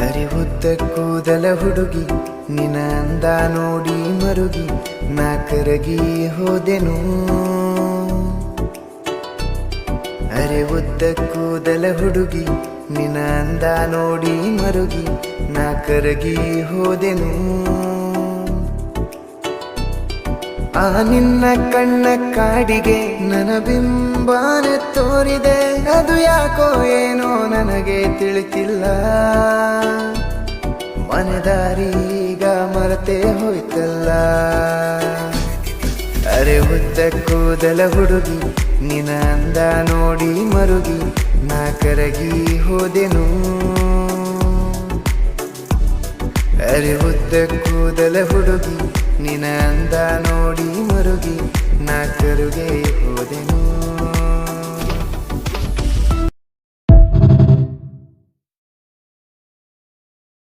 ಅರಿವುದ್ದ ಕೂದಲ ಹುಡುಗಿ ನಿನ ಅಂದ ನೋಡಿ ಮರುಗಿ, ನಾ ಕರಗಿ ಹೋದೆನು. ಅರಿವುದ್ದ ಕೂದಲ ಹುಡುಗಿ ನಿನ ಅಂದ ನೋಡಿ ಮರುಗಿ, ನಾ ಕರಗಿ ಹೋದೆನು. ಆ ನಿನ್ನ ಕಣ್ಣ ಕಾಡಿಗೆ ನನ್ನ ಬಿಂಬಾನೆ ತೋರಿದೆ. ಅದು ಯಾಕೋ ಏನೋ ನನಗೆ ತಿಳಿತಿಲ್ಲ. ಮನೆದಾರಿ ಈಗ ಮರತೆ ಹೋಯ್ತಲ್ಲ. ಅರೆ ಉದ್ದ ಕೂದಲ ಹುಡುಗಿ, ನಿನ್ನ ನೋಡಿ ಮರುಗಿ, ನಾ ಕರಗಿ ಹೋದೆನು. ಅರೆ ಉದ್ದ ಕೂದಲ ಹುಡುಗಿ ನಿನ ಅಂದ ನೋಡಿ ಮರುಗಿ.